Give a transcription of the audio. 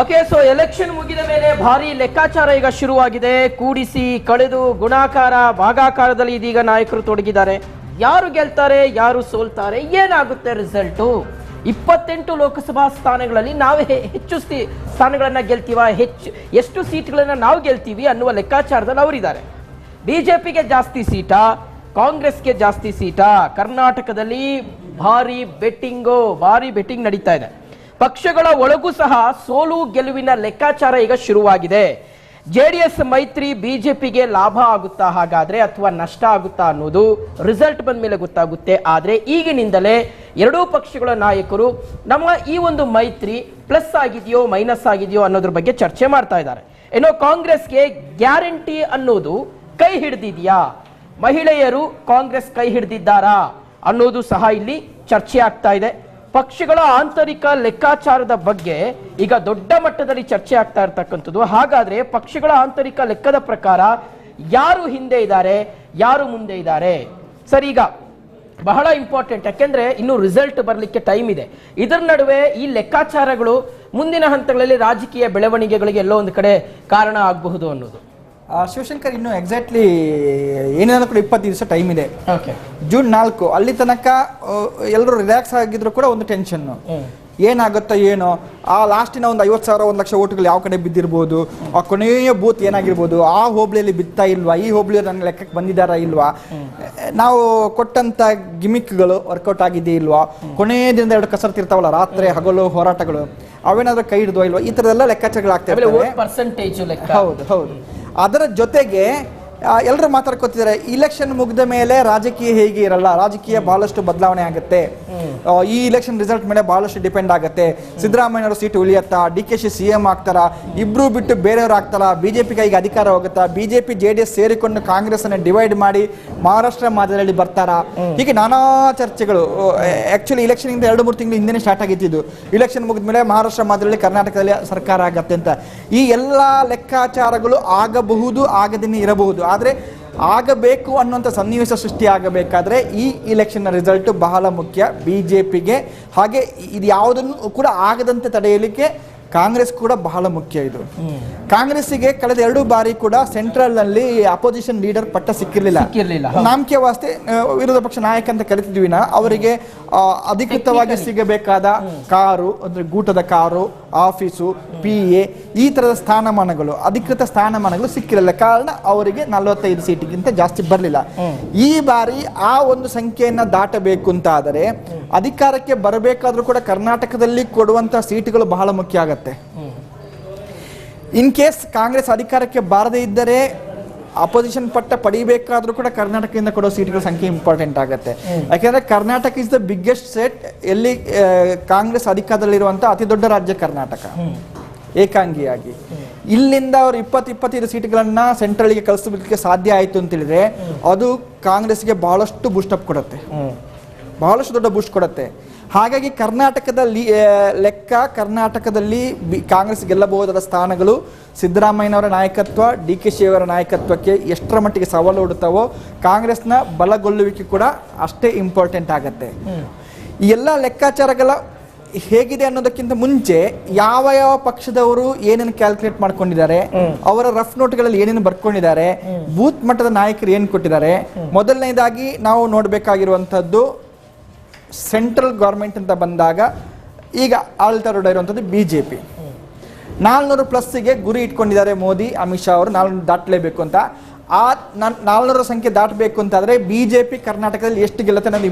Okay so election ಮುಗಿದ ಮೇಲೆ ಭಾರಿ ಲೆಕ್ಕಾಚಾರ ಈಗ ಶುರುವಾಗಿದೆ. ಕೂಡಿಸಿ, ಕಳೆದು ಗುಣಾಕಾರ, ಭಾಗಾಕಾರದಲ್ಲಿ ಇದೀಗ ನಾಯಕರು ತೊಡಗಿದ್ದಾರೆ. ಯಾರು ಗೆಲ್ತಾರೆ, ಯಾರು ಸೋಲ್ತಾರೆ, ಏನಾಗುತ್ತೆ ರಿಸಲ್ಟು ಇಪ್ಪತ್ತೆಂಟು ಲೋಕಸಭಾ ಸ್ಥಾನಗಳಲ್ಲಿ ನಾವು ಹೆಚ್ಚು ಸ್ಥಾನಗಳನ್ನು ಗೆಲ್ತೀವ, ಹೆಚ್ಚು, ಎಷ್ಟು ಸೀಟ್ಗಳನ್ನು ನಾವು ಗೆಲ್ತೀವಿ ಅನ್ನುವ ಲೆಕ್ಕಾಚಾರದಲ್ಲಿ ಅವರಿದ್ದಾರೆ. ಬಿಜೆಪಿಗೆ ಜಾಸ್ತಿ ಸೀಟಾ, ಕಾಂಗ್ರೆಸ್ಗೆ ಜಾಸ್ತಿ ಸೀಟಾ, ಕರ್ನಾಟಕದಲ್ಲಿ ಭಾರಿ ಬೆಟ್ಟಿಂಗು ಭಾರಿ ಬೆಟ್ಟಿಂಗ್ ನಡೀತಾ ಇದೆ. ಪಕ್ಷಗಳ ಒಳಗೂ ಸಹ ಸೋಲು ಗೆಲುವಿನ ಲೆಕ್ಕಾಚಾರ ಈಗ ಶುರುವಾಗಿದೆ. ಜೆಡಿಎಸ್ ಮೈತ್ರಿ ಬಿಜೆಪಿಗೆ ಲಾಭ ಆಗುತ್ತಾ ಹಾಗಾದ್ರೆ ಅಥವಾ ನಷ್ಟ ಆಗುತ್ತಾ ಅನ್ನೋದು ರಿಸಲ್ಟ್ ಬಂದ ಮೇಲೆ ಗೊತ್ತಾಗುತ್ತೆ. ಆದರೆ ಈಗಿನಿಂದಲೇ ಎರಡೂ ಪಕ್ಷಗಳ ನಾಯಕರು ನಮ್ಮ ಈ ಒಂದು ಮೈತ್ರಿ ಪ್ಲಸ್ ಆಗಿದೆಯೋ ಮೈನಸ್ ಆಗಿದೆಯೋ ಅನ್ನೋದ್ರ ಬಗ್ಗೆ ಚರ್ಚೆ ಮಾಡ್ತಾ ಇದ್ದಾರೆ. ಏನೋ ಕಾಂಗ್ರೆಸ್ಗೆ ಗ್ಯಾರಂಟಿ ಅನ್ನೋದು ಕೈ ಹಿಡಿದಿದೆಯಾ? ಮಹಿಳೆಯರು ಕಾಂಗ್ರೆಸ್ ಕೈ ಹಿಡಿದಿದ್ದಾರಾ ಅನ್ನೋದು ಸಹ ಇಲ್ಲಿ ಚರ್ಚೆ ಆಗ್ತಾ ಇದೆ. ಪಕ್ಷಗಳ ಆಂತರಿಕ ಲೆಕ್ಕಾಚಾರದ ಬಗ್ಗೆ ಈಗ ದೊಡ್ಡ ಮಟ್ಟದಲ್ಲಿ ಚರ್ಚೆ ಆಗ್ತಾ ಇರ್ತಕ್ಕಂಥದ್ದು. ಹಾಗಾದ್ರೆ ಪಕ್ಷಗಳ ಆಂತರಿಕ ಲೆಕ್ಕದ ಪ್ರಕಾರ ಯಾರು ಹಿಂದೆ ಇದ್ದಾರೆ, ಯಾರು ಮುಂದೆ ಇದ್ದಾರೆ? ಸರಿ, ಈಗ ಬಹಳ ಇಂಪಾರ್ಟೆಂಟ್ ಯಾಕೆಂದ್ರೆ ಇನ್ನು ರಿಸಲ್ಟ್ ಬರಲಿಕ್ಕೆ ಟೈಮ್ ಇದೆ. ಇದರ ನಡುವೆ ಈ ಲೆಕ್ಕಾಚಾರಗಳು ಮುಂದಿನ ಹಂತಗಳಲ್ಲಿ ರಾಜಕೀಯ ಬೆಳವಣಿಗೆಗಳಿಗೆ ಎಲ್ಲೋ ಒಂದು ಕಡೆ ಕಾರಣ ಆಗಬಹುದು ಅನ್ನೋದು. ಶಿವಶಂಕರ್ ಇನ್ನು ಎಕ್ಸಾಕ್ಟ್ಲಿ ಏನೇನೋ ಕೂಡ ಇಪ್ಪತ್ತು ದಿವಸ ಟೈಮ್ ಇದೆ. ಜೂನ್ ನಾಲ್ಕು ಅಲ್ಲಿ ತನಕ ಎಲ್ಲರೂ ರಿಲ್ಯಾಕ್ಸ್ ಆಗಿದ್ರು ಕೂಡ ಒಂದು ಟೆನ್ಷನ್ ಏನಾಗುತ್ತೋ ಏನೋ ಆ ಲಾಸ್ಟಿನ ಒಂದು ಐವತ್ತು ಸಾವಿರ ಒಂದು ಲಕ್ಷ ಓಟುಗಳು ಯಾವ ಕಡೆ ಬಿದ್ದಿರ್ಬೋದು ಆ ಕೊನೆಯ ಬೂತ್ ಏನಾಗಿರ್ಬೋದು ಆ ಹೋಬಳಿಯಲ್ಲಿ ಬಿತ್ತಾ ಇಲ್ವಾ ಈ ಹೋಬಳಿಯಲ್ಲಿ ನನ್ನ ಲೆಕ್ಕಕ್ಕೆ ಬಂದಿದ್ದಾರಾ ಇಲ್ವಾ? ನಾವು ಕೊಟ್ಟಂತ ಗಿಮಿಕ್ಗಳು ವರ್ಕೌಟ್ ಆಗಿದೆಯಾ ಇಲ್ವಾ? ಕೊನೆಯ ದಿನದ ಎರಡು ಕಸರತ್ತು ಇರ್ತಾವಲ್ಲ ರಾತ್ರಿ ಹಗಲು ಹೋರಾಟಗಳು ಅವೇನಾದ್ರೂ ಕೈ ಹಿಡಿದ್ವಾ ಇಲ್ವಾ? ಈ ಥರದ್ದೆಲ್ಲ ಲೆಕ್ಕಾಚಾರಗಳಾಗ್ತಾ ಆಮೇಲೆ ಇರ್ತವೆ. ವೋಟ್ ಪರ್ಸೆಂಟೇಜ್ ಲೆಕ್ಕ. ಹೌದು ಹೌದು. ಅದರ ಜೊತೆಗೆ ಎಲ್ಲರೂ ಮಾತಾಡ್ಕೊತಿದ್ದಾರೆ ಇಲೆಕ್ಷನ್ ಮುಗಿದ ಮೇಲೆ ರಾಜಕೀಯ ಹೇಗೆ ಇರಲ್ಲ, ರಾಜಕೀಯ ಬಹಳಷ್ಟು ಬದಲಾವಣೆ ಆಗುತ್ತೆ. ಈ ಇಲೆಕ್ಷನ್ ರಿಸಲ್ಟ್ ಮೇಲೆ ಬಹಳಷ್ಟು ಡಿಪೆಂಡ್ ಆಗುತ್ತೆ. ಸಿದ್ದರಾಮಯ್ಯನವರು seat ಉಳಿಯತ್ತಾ, D K Shi C M ಆಗ್ತಾರ, ಇಬ್ರು ಬಿಟ್ಟು ಬೇರೆಯವ್ರು ಆಗ್ತಾರ ಬಿಜೆಪಿ ಕೈಗೆ ಅಧಿಕಾರ ಹೋಗುತ್ತಾ ಬಿಜೆಪಿ ಜೆ ಡಿ ಎಸ್ ಸೇರಿಕೊಂಡು ಕಾಂಗ್ರೆಸ್ ಅನ್ನ ಡಿವೈಡ್ ಮಾಡಿ ಮಹಾರಾಷ್ಟ್ರ ಮಾದರಿಯಲ್ಲಿ ಬರ್ತಾರ? ಹೀಗೆ ನಾನಾ ಚರ್ಚೆಗಳು. ಆಕ್ಚುಲಿ ಇಲೆಕ್ಷನ್ ಇಂದ ಎರಡು, ಮೂರು ತಿಂಗಳು ಹಿಂದೆ ಸ್ಟಾರ್ಟ್ ಆಗಿತ್ತು ಇಲೆಕ್ಷನ್ ಮುಗಿದ ಮೇಲೆ ಮಹಾರಾಷ್ಟ್ರ ಮಾದರಿಯಲ್ಲಿ ಕರ್ನಾಟಕದಲ್ಲಿ ಸರ್ಕಾರ ಆಗತ್ತೆ ಅಂತ. ಈ ಎಲ್ಲ ಲೆಕ್ಕಾಚಾರಗಳು ಆಗಬಹುದು ಆಗದೇನೆ ಇರಬಹುದು. ಆದರೆ ಆಗಬೇಕು ಅನ್ನುವಂಥ ಸನ್ನಿವೇಶ ಸೃಷ್ಟಿ ಆಗಬೇಕಾದ್ರೆ ಈ ಇಲೆಕ್ಷನ್ನ ರಿಸಲ್ಟ್ ಬಹಳ ಮುಖ್ಯ. ಬಿ ಜೆ ಪಿಗೆ ಹಾಗೆ ಇದು ಯಾವುದನ್ನು ಕೂಡ ಆಗದಂತೆ ತಡೆಯಲಿಕ್ಕೆ ಕಾಂಗ್ರೆಸ್ ಕೂಡ ಬಹಳ ಮುಖ್ಯ ಇದು. ಕಾಂಗ್ರೆಸ್ಸಿಗೆ ಕಳೆದ ಎರಡು ಬಾರಿ ಕೂಡ ಸೆಂಟ್ರಲ್ನಲ್ಲಿ ಅಪೋಸಿಷನ್ ಲೀಡರ್ ಪಟ್ಟ ಸಿಕ್ಕಿರಲಿಲ್ಲ. ಸಿಕ್ಕಿರ್ಲಿಲ್ಲ. ನಾಮಕೆ ವಾಸ್ತೆ ವಿರೋಧ ಪಕ್ಷ ನಾಯಕ ಅಂತ ಕರಿತಿದ್ವಿ ನಾ. ಅವರಿಗೆ ಅಧಿಕೃತವಾಗಿ ಸಿಗಬೇಕಾದ ಕಾರು ಅಂದ್ರೆ ಗೂಟದ ಕಾರು ಆಫೀಸು ಪಿ ಎ ಈ ತರದ ಸ್ಥಾನಮಾನಗಳು ಅಧಿಕೃತ ಸ್ಥಾನಮಾನಗಳು ಸಿಕ್ಕಿರಲಿಲ್ಲ. ಕಾರಣ ಅವರಿಗೆ ನಲವತ್ತೈದು ಸೀಟಿಗಿಂತ ಜಾಸ್ತಿ ಬರಲಿಲ್ಲ. ಈ ಬಾರಿ ಆ ಒಂದು ಸಂಖ್ಯೆಯನ್ನು ದಾಟಬೇಕು ಅಂತ ಆದರೆ ಅಧಿಕಾರಕ್ಕೆ ಬರಬೇಕಾದ್ರೂ ಕೂಡ ಕರ್ನಾಟಕದಲ್ಲಿ ಕೊಡುವಂತ ಸೀಟುಗಳು ಬಹಳ ಮುಖ್ಯ ಆಗತ್ತೆ. ಇನ್ ಕೇಸ್ ಕಾಂಗ್ರೆಸ್ ಅಧಿಕಾರಕ್ಕೆ ಬಾರದೇ ಇದ್ದರೆ ಅಪೋಸಿಷನ್ ಪಟ್ಟ ಪಡಿಬೇಕಾದ್ರೂ ಕೂಡ ಕರ್ನಾಟಕದಿಂದ ಕೊಡೋ ಸೀಟ್ಗಳ ಸಂಖ್ಯೆ ಇಂಪಾರ್ಟೆಂಟ್ ಆಗುತ್ತೆ. ಯಾಕೆಂದ್ರೆ Karnataka is the biggest state ಎಲ್ಲಿ ಕಾಂಗ್ರೆಸ್ ಅಧಿಕಾರದಲ್ಲಿರುವಂತಹ ಅತಿ ದೊಡ್ಡ ರಾಜ್ಯ ಕರ್ನಾಟಕ. ಏಕಾಂಗಿಯಾಗಿ. ಇಲ್ಲಿಂದ ಅವರು ಇಪ್ಪತ್ತು ಇಪ್ಪತ್ತೈದು ಸೀಟ್ಗಳನ್ನ ಸೆಂಟ್ರಲ್ಗೆ ಕಳಿಸಲಿಕ್ಕೆ ಸಾಧ್ಯ ಆಯ್ತು ಅಂತ ಹೇಳಿದ್ರೆ ಅದು ಕಾಂಗ್ರೆಸ್ಗೆ ಬಹಳಷ್ಟು ಬೂಸ್ಟಪ್ ಕೊಡುತ್ತೆ. ಬಹಳಷ್ಟು ದೊಡ್ಡ ಬೂಸ್ಟ್ ಕೊಡುತ್ತೆ. ಹಾಗಾಗಿ ಕರ್ನಾಟಕದಲ್ಲಿ ಲೆಕ್ಕ ಕರ್ನಾಟಕದಲ್ಲಿ ಬಿ ಕಾಂಗ್ರೆಸ್ ಗೆಲ್ಲಬಹುದಾದ ಸ್ಥಾನಗಳು ಸಿದ್ದರಾಮಯ್ಯನವರ ನಾಯಕತ್ವ ಡಿ ಕೆ ಶಿ ಅವರ ನಾಯಕತ್ವಕ್ಕೆ ಎಷ್ಟರ ಮಟ್ಟಿಗೆ ಸವಾಲು ಹುಡುತ್ತಾವೋ ಕಾಂಗ್ರೆಸ್ನ ಬಲಗೊಳ್ಳುವಿಕೆ ಕೂಡ ಅಷ್ಟೇ ಇಂಪಾರ್ಟೆಂಟ್ ಆಗತ್ತೆ. ಈ ಎಲ್ಲ ಲೆಕ್ಕಾಚಾರಗಳ ಹೇಗಿದೆ ಅನ್ನೋದಕ್ಕಿಂತ ಮುಂಚೆ ಯಾವ ಯಾವ ಪಕ್ಷದವರು ಏನೇನು ಕ್ಯಾಲ್ಕುಲೇಟ್ ಮಾಡ್ಕೊಂಡಿದ್ದಾರೆ ಅವರ ರಫ್ ನೋಟ್ಗಳಲ್ಲಿ ಏನೇನು ಬರ್ಕೊಂಡಿದ್ದಾರೆ ಬೂತ್ ಮಟ್ಟದ ನಾಯಕರು ಏನು ಕೊಟ್ಟಿದ್ದಾರೆ ಮೊದಲನೇದಾಗಿ ನಾವು ನೋಡಬೇಕಾಗಿರುವಂಥದ್ದು ಸೆಂಟ್ರಲ್ ಗೌರ್ಮೆಂಟ್ ಅಂತ ಬಂದಾಗ ಈಗ ಆಳ್ತಾರೂಢ ಇರುವಂಥದ್ದು ಬಿ ಜೆ ಪಿ ನಾಲ್ನೂರು ಪ್ಲಸ್ಸಿಗೆ ಗುರಿ ಇಟ್ಕೊಂಡಿದ್ದಾರೆ ಮೋದಿ, ಅಮಿತ್ ಶಾ ಅವರು, ನಾಲ್ನೂರು ದಾಟಲೇಬೇಕು ಅಂತ. ಆ ನಾಲ್ನೂರ ಸಂಖ್ಯೆ ದಾಟಬೇಕು ಅಂತಾದರೆ ಬಿ ಜೆ ಪಿ ಕರ್ನಾಟಕದಲ್ಲಿ ಎಷ್ಟು ಗೆಲ್ಲುತ್ತೆ ಅನ್ನೋದು